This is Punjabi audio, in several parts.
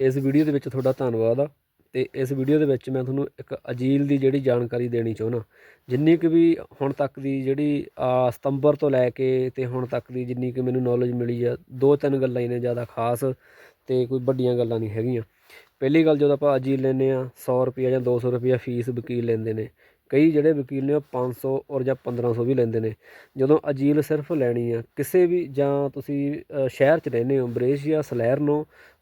ਇਸ ਵੀਡੀਓ ਦੇ ਵਿੱਚ ਤੁਹਾਡਾ ਧੰਨਵਾਦ ਆ ਤੇ ਇਸ ਵੀਡੀਓ ਦੇ ਵਿੱਚ ਮੈਂ ਤੁਹਾਨੂੰ ਇੱਕ ਅਜੀਲ ਦੀ ਜਿਹੜੀ ਜਾਣਕਾਰੀ ਦੇਣੀ ਚਾਹੁੰਦਾ। ਜਿੰਨੀ ਕੁ ਵੀ ਹੁਣ ਤੱਕ ਦੀ ਜਿਹੜੀ ਸਤੰਬਰ ਤੋਂ ਲੈ ਕੇ ਤੇ ਹੁਣ ਤੱਕ ਦੀ ਜਿੰਨੀ ਕੁ ਮੈਨੂੰ ਨੌਲੇਜ ਮਿਲੀ ਆ, ਦੋ ਤਿੰਨ ਗੱਲਾਂ ਹੀ ਨੇ ਜ਼ਿਆਦਾ ਖਾਸ ਤੇ ਕੋਈ ਵੱਡੀਆਂ ਗੱਲਾਂ ਨਹੀਂ ਹੈਗੀਆਂ। ਪਹਿਲੀ ਗੱਲ ਜਦੋਂ ਆਪਾਂ ਅਜੀਲ ਲੈਂਦੇ ਆ 100 ਰੁਪਿਆ ਜਾਂ 200 ਰੁਪਿਆ ਫੀਸ ਵਕੀਲ ਲੈਂਦੇ ਨੇ ਕਈ ਜਿਹੜੇ ਵਕੀਲ ਨੇ ਉਹ 500 ਔਰ ਜਾਂ 1500 ਵੀ ਲੈਂਦੇ ਨੇ। ਜਦੋਂ ਅਜੀਲ ਸਿਰਫ ਲੈਣੀ ਆ, ਕਿਸੇ ਵੀ ਜਾਂ ਤੁਸੀਂ ਸ਼ਹਿਰ 'ਚ ਰਹਿੰਦੇ ਹੋ, ਬਰੇਸ਼ ਬਰੇਸ਼ੀਆ ਸਲੈਰਨੋ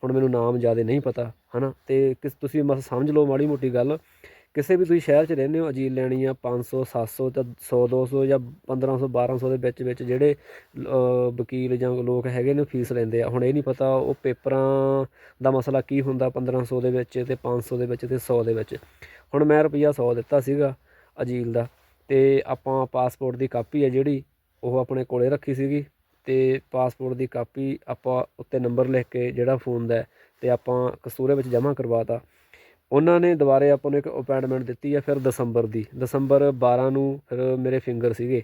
ਹੁਣ ਮੈਨੂੰ ਨਾਮ ਜ਼ਿਆਦਾ ਨਹੀਂ ਪਤਾ, ਹਨਾ? ਤੇ ਕਿਸ, ਤੁਸੀਂ ਬਸ ਸਮਝ ਲਓ ਮਾੜੀ ਮੋਟੀ ਗੱਲ, ਕਿਸੇ ਵੀ ਤੁਸੀਂ ਸ਼ਹਿਰ 'ਚ ਰਹਿੰਦੇ ਹੋ, ਅਜੀਲ ਲੈਣੀ ਆ 500 700 ਤਾਂ 100 200 ਜਾਂ 1500 1200 ਦੇ ਵਿੱਚ ਵਿੱਚ ਜਿਹੜੇ ਵਕੀਲ ਜਾਂ ਲੋਕ ਹੈਗੇ ਨੇ ਫੀਸ ਲੈਂਦੇ ਆ। ਹੁਣ ਇਹ ਨਹੀਂ ਪਤਾ ਉਹ ਪੇਪਰਾਂ ਦਾ ਮਸਲਾ ਕੀ ਹੁੰਦਾ 1500 ਦੇ ਵਿੱਚ ਤੇ 500 ਦੇ ਵਿੱਚ ਤੇ 100 ਦੇ ਵਿੱਚ। ਹੁਣ ਮੈਂ ਰੁਪਈਆ 100 ਦਿੱਤਾ ਸੀਗਾ ਅਜੀਲ ਦਾ। ਤੇ ਆਪਾਂ ਪਾਸਪੋਰਟ ਦੀ ਕਾਪੀ ਹੈ ਜਿਹੜੀ ਉਹ ਆਪਣੇ ਕੋਲੇ ਰੱਖੀ ਸੀਗੀ। ਤੇ ਪਾਸਪੋਰਟ ਦੀ ਕਾਪੀ ਆਪਾਂ ਉੱਤੇ ਨੰਬਰ ਲਿਖ ਕੇ ਜਿਹੜਾ ਫੋਨ ਦਾ ਹੈ, ਤੇ ਆਪਾਂ ਕਸੂਰੇ ਵਿੱਚ ਜਮ੍ਹਾਂ ਕਰਵਾਤਾ ਉਹਨਾਂ ਨੇ ਦੁਬਾਰੇ ਆਪਾਂ ਨੂੰ ਇੱਕ ਅਪਾਇੰਟਮੈਂਟ ਦਿੱਤੀ ਹੈ ਫਿਰ ਦਸੰਬਰ ਦੀ। ਦਸੰਬਰ 12 ਨੂੰ ਫਿਰ ਮੇਰੇ ਫਿੰਗਰ ਸੀਗੇ।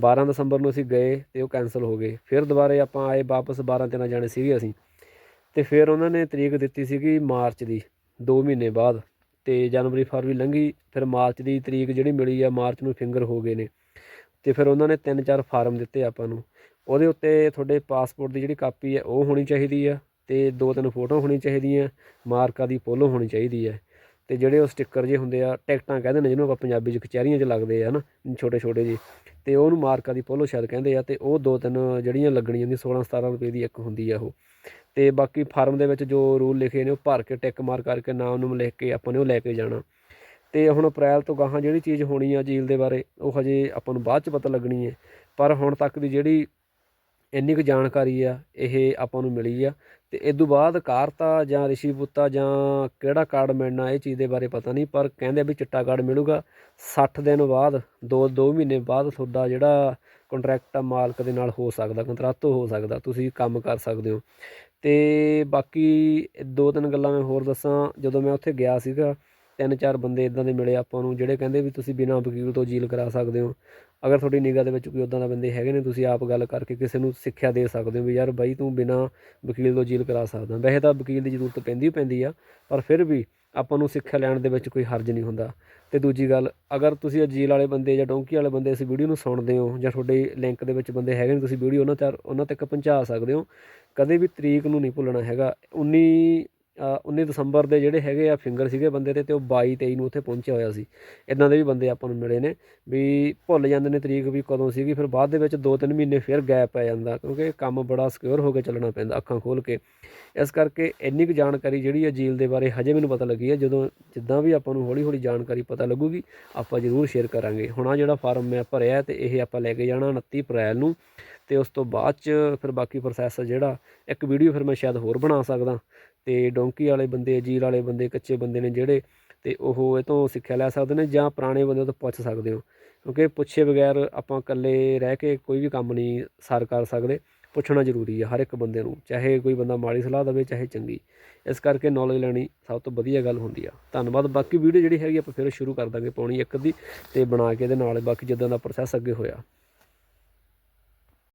12 ਦਸੰਬਰ ਨੂੰ ਅਸੀਂ ਗਏ ਤੇ ਉਹ ਕੈਨਸਲ ਹੋ ਗਏ। ਫਿਰ ਦੁਬਾਰੇ ਆਪਾਂ ਆਏ ਵਾਪਸ 12 ਦਿਨਾਂ ਜਾਣੇ ਸੀਗੇ ਅਸੀਂ। ਤੇ ਫਿਰ ਉਹਨਾਂ ਨੇ ਤਰੀਕ ਦਿੱਤੀ ਸੀਗੀ ਮਾਰਚ ਦੀ 2 ਮਹੀਨੇ ਬਾਅਦ। ਤੇ ਜਨਵਰੀ ਫਰਵਰੀ ਲੰਘੀ, ਫਿਰ ਮਾਰਚ ਦੀ ਤਰੀਕ ਜਿਹੜੀ ਮਿਲੀ ਆ, ਮਾਰਚ ਨੂੰ ਫਿੰਗਰ ਹੋ ਗਏ ਨੇ। ਤੇ ਫਿਰ ਉਹਨਾਂ ਨੇ ਤਿੰਨ ਚਾਰ ਫਾਰਮ ਦਿੱਤੇ ਆਪਾਂ ਨੂੰ। ਉਹਦੇ ਉੱਤੇ ਤੁਹਾਡੇ ਪਾਸਪੋਰਟ ਦੀ ਜਿਹੜੀ ਕਾਪੀ ਹੈ ਉਹ ਹੋਣੀ ਚਾਹੀਦੀ ਆ ਤੇ ਦੋ ਤਿੰਨ ਫੋਟੋ ਹੋਣੀ ਚਾਹੀਦੀਆਂ, ਮਾਰਕਾ ਦੀ ਪੋਲੋ ਹੋਣੀ ਚਾਹੀਦੀ ਹੈ ਤੇ ਜਿਹੜੇ ਉਹ ਸਟicker ਜੇ ਹੁੰਦੇ ਆ, ਟਿਕਟਾਂ ਕਹਿੰਦੇ ਨੇ ਜਿਹਨੂੰ ਆਪਾਂ ਪੰਜਾਬੀ 'ਚ ਕਚਹਿਰੀਆਂ 'ਚ ਲੱਗਦੇ ਆ ਨਾ, ਛੋਟੇ ਛੋਟੇ ਜੀ ਤੇ ਉਹਨੂੰ ਮਾਰਕਾ ਦੀ ਪੋਲੋ ਸ਼ਾਇਦ ਕਹਿੰਦੇ ਆ, ਤੇ ਉਹ ਦੋ ਤਿੰਨ ਜਿਹੜੀਆਂ ਲੱਗਣੀਆਂ ਹੁੰਦੀਆਂ 16 17 ਰੁਪਏ ਦੀ ਇੱਕ ਹੁੰਦੀ ਆ ਉਹ। ਅਤੇ ਬਾਕੀ ਫਾਰਮ ਦੇ ਵਿੱਚ ਜੋ ਰੂਲ ਲਿਖੇ ਨੇ ਉਹ ਭਰ ਕੇ ਟਿਕ ਮਾਰ ਕਰਕੇ ਨਾਮ ਨੂੰ ਲਿਖ ਕੇ ਆਪਾਂ ਨੇ ਉਹ ਲੈ ਕੇ ਜਾਣਾ। ਅਤੇ ਹੁਣ ਅਪ੍ਰੈਲ ਤੋਂ ਗਾਹਾਂ ਜਿਹੜੀ ਚੀਜ਼ ਹੋਣੀ ਆ ਝੀਲ ਦੇ ਬਾਰੇ, ਉਹ ਹਜੇ ਆਪਾਂ ਨੂੰ ਬਾਅਦ ਚ ਪਤਾ ਲੱਗਣੀ ਹੈ ਪਰ ਹੁਣ ਤੱਕ ਦੀ ਜਿਹੜੀ ਇੰਨੀ ਕੁ ਜਾਣਕਾਰੀ ਆ, ਇਹ ਆਪਾਂ ਨੂੰ ਮਿਲੀ ਆ। ਤੇ ਇਸ ਤੋਂ ਬਾਅਦ ਕਾਰਤਾ ਜਾਂ ਰਿਸ਼ੀਪੁੱਤਾ ਜਾਂ ਕਿਹੜਾ ਕਾਰਡ ਮਿਲਣਾ, ਇਹ ਚੀਜ਼ ਦੇ ਬਾਰੇ ਪਤਾ ਨਹੀਂ, ਪਰ ਕਹਿੰਦੇ ਵੀ ਚਿੱਟਾ ਕਾਰਡ ਮਿਲੂਗਾ। 60 ਦਿਨ ਬਾਅਦ 2 2 ਮਹੀਨੇ ਬਾਅਦ ਤੁਹਾਡਾ ਜਿਹੜਾ ਕੰਟਰੈਕਟ ਆ, ਮਾਲਕ ਦੇ ਨਾਲ ਹੋ ਸਕਦਾ ਕੰਟਰੈਕਟ ਹੋ ਸਕਦਾ, ਤੁਸੀਂ ਕੰਮ ਕਰ ਸਕਦੇ ਹੋ। ਤੇ ਬਾਕੀ ਦੋ ਤਿੰਨ ਗੱਲਾਂ ਮੈਂ ਹੋਰ ਦੱਸਾਂ, ਜਦੋਂ ਮੈਂ ਉੱਥੇ ਗਿਆ ਸੀਗਾ, ਤਿੰਨ ਚਾਰ ਬੰਦੇ ਇਦਾਂ ਦੇ ਮਿਲੇ ਆਪਾਂ ਨੂੰ, ਜਿਹੜੇ ਕਹਿੰਦੇ ਵੀ ਤੁਸੀਂ ਬਿਨਾਂ ਵਕੀਲ ਤੋਂ ਜੀਲ ਕਰਾ ਸਕਦੇ ਹੋ। ਅਗਰ ਤੁਹਾਡੀ ਨਿਗਾਹ ਦੇ ਵਿੱਚ ਕੋਈ ਉਦਾਂ ਦਾ ਬੰਦੇ ਹੈਗੇ ਨੇ, ਤੁਸੀਂ ਆਪ ਗੱਲ ਕਰਕੇ ਕਿਸੇ ਨੂੰ ਸਿੱਖਿਆ ਦੇ ਸਕਦੇ ਹੋ ਵੀ ਯਾਰ ਬਾਈ ਤੂੰ ਬਿਨਾਂ ਵਕੀਲ ਤੋਂ ਜੀਲ ਕਰਾ ਸਕਦਾ। ਵੈਸੇ ਤਾਂ ਵਕੀਲ ਦੀ ਜ਼ਰੂਰਤ ਪੈਂਦੀ ਹੀ ਪੈਂਦੀ ਆ, ਪਰ ਫਿਰ ਵੀ ਆਪਾਂ ਨੂੰ ਸਿੱਖਿਆ ਲੈਣ ਦੇ ਵਿੱਚ ਕੋਈ ਹਰਜ ਨਹੀਂ ਹੁੰਦਾ। ਅਤੇ ਦੂਜੀ ਗੱਲ, ਅਗਰ ਤੁਸੀਂ ਅਜੀਲ ਵਾਲੇ ਬੰਦੇ ਜਾਂ ਡੋਂਕੀ ਵਾਲੇ ਬੰਦੇ ਇਸ ਵੀਡੀਓ ਨੂੰ ਸੁਣਦੇ ਹੋ ਜਾਂ ਤੁਹਾਡੇ ਲਿੰਕ ਦੇ ਵਿੱਚ ਬੰਦੇ ਹੈਗੇ ਨੇ, ਤੁਸੀਂ ਵੀਡੀਓ ਉਹਨਾਂ ਤੱਕ ਉਹਨਾਂ ਤੱਕ ਪਹੁੰਚਾ ਸਕਦੇ ਹੋ। ਕਦੇ ਵੀ ਤਰੀਕ ਨੂੰ ਨਹੀਂ ਭੁੱਲਣਾ ਹੈਗਾ। 19 19 ਦਸੰਬਰ ਦੇ ਜਿਹੜੇ ਹੈਗੇ ਆ ਫਿੰਗਰ ਸੀਗੇ ਬੰਦੇ ਤੇ ਤੇ ਉਹ 22 23 ਨੂੰ ਉੱਥੇ ਪਹੁੰਚਿਆ ਹੋਇਆ ਸੀ। ਇਦਾਂ ਦੇ ਵੀ ਬੰਦੇ ਆਪਾਂ ਨੂੰ ਮਿਲੇ ਨੇ ਵੀ ਭੁੱਲ ਜਾਂਦੇ ਨੇ ਤਰੀਕ ਵੀ ਕਦੋਂ ਸੀਗੀ, ਫਿਰ ਬਾਅਦ ਦੇ ਵਿੱਚ 2-3 ਮਹੀਨੇ ਫਿਰ ਗੈਪ ਪੈ ਜਾਂਦਾ ਕਿਉਂਕਿ ਕੰਮ ਬੜਾ ਸਿਕਿਉਰ ਹੋ ਕੇ ਚੱਲਣਾ ਪੈਂਦਾ ਅੱਖਾਂ ਖੋਲ ਕੇ। ਇਸ ਕਰਕੇ ਇੰਨੀ ਕੁ ਜਾਣਕਾਰੀ ਜਿਹੜੀ ਹੈ ਜੀਲ ਦੇ ਬਾਰੇ ਹਜੇ ਮੈਨੂੰ ਪਤਾ ਲੱਗੀ ਹੈ, ਜਦੋਂ ਜਿੱਦਾਂ ਵੀ ਆਪਾਂ ਨੂੰ ਹੌਲੀ-ਹੌਲੀ ਜਾਣਕਾਰੀ ਪਤਾ ਲੱਗੂਗੀ, ਆਪਾਂ ਜ਼ਰੂਰ ਸ਼ੇਅਰ ਕਰਾਂਗੇ। ਹੁਣ ਆ ਜਿਹੜਾ ਫਾਰਮ ਮੈਂ ਭਰਿਆ ਤੇ ਇਹ ਆਪਾਂ ਲੈ ਕੇ ਜਾਣਾ 29 ਅਪ੍ਰੈਲ ਨੂੰ ਤੇ ਉਸ ਤੋਂ ਬਾਅਦ ਚ ਫਿਰ ਬਾਕੀ ਪ੍ਰੋਸੈਸ ਜਿਹੜਾ, ਇੱਕ ਵੀਡੀਓ ਫਿਰ ਮੈਂ ਸ਼ਾਇਦ ਹੋਰ ਬਣਾ ਸਕਦਾ। ਤੇ ਡੋਂਕੀ ਵਾਲੇ ਬੰਦੇ, ਅਜੀਰ ਵਾਲੇ ਬੰਦੇ, ਕੱਚੇ ਬੰਦੇ ਨੇ ਜਿਹੜੇ ਤੇ ਉਹ ਇਹ ਤੋਂ ਸਿੱਖਿਆ ਲੈ ਸਕਦੇ ਨੇ ਜਾਂ ਪੁਰਾਣੇ ਬੰਦੇ ਤੋਂ ਪੁੱਛ ਸਕਦੇ ਹੋ। ਕਿਉਂਕਿ ਪੁੱਛੇ ਬਗੈਰ ਆਪਾਂ ਇਕੱਲੇ ਰਹਿ ਕੇ ਕੋਈ ਵੀ ਕੰਮ ਨਹੀਂ ਸਰ ਕਰ ਸਕਦੇ। ਪੁੱਛਣਾ ਜ਼ਰੂਰੀ ਹੈ ਹਰ ਇੱਕ ਬੰਦੇ ਨੂੰ, ਚਾਹੇ ਕੋਈ ਬੰਦਾ ਮਾੜੀ ਸਲਾਹ ਦੇਵੇ, ਚਾਹੇ ਚੰਗੀ। ਇਸ ਕਰਕੇ ਨੌਲੇਜ ਲੈਣੀ ਸਭ ਤੋਂ ਵਧੀਆ ਗੱਲ ਹੁੰਦੀ ਆ। ਧੰਨਵਾਦ। ਬਾਕੀ ਵੀਡੀਓ ਜਿਹੜੀ ਹੈਗੀ ਆਪਾਂ ਫਿਰ ਸ਼ੁਰੂ ਕਰ ਦਾਂਗੇ ਪਾਉਣੀ ਇੱਕ ਦੀ ਤੇ ਬਣਾ ਕੇ ਇਹਦੇ ਨਾਲ ਬਾਕੀ ਜਿੱਦਾਂ ਦਾ ਪ੍ਰੋਸੈਸ ਅੱਗੇ ਹੋਇਆ।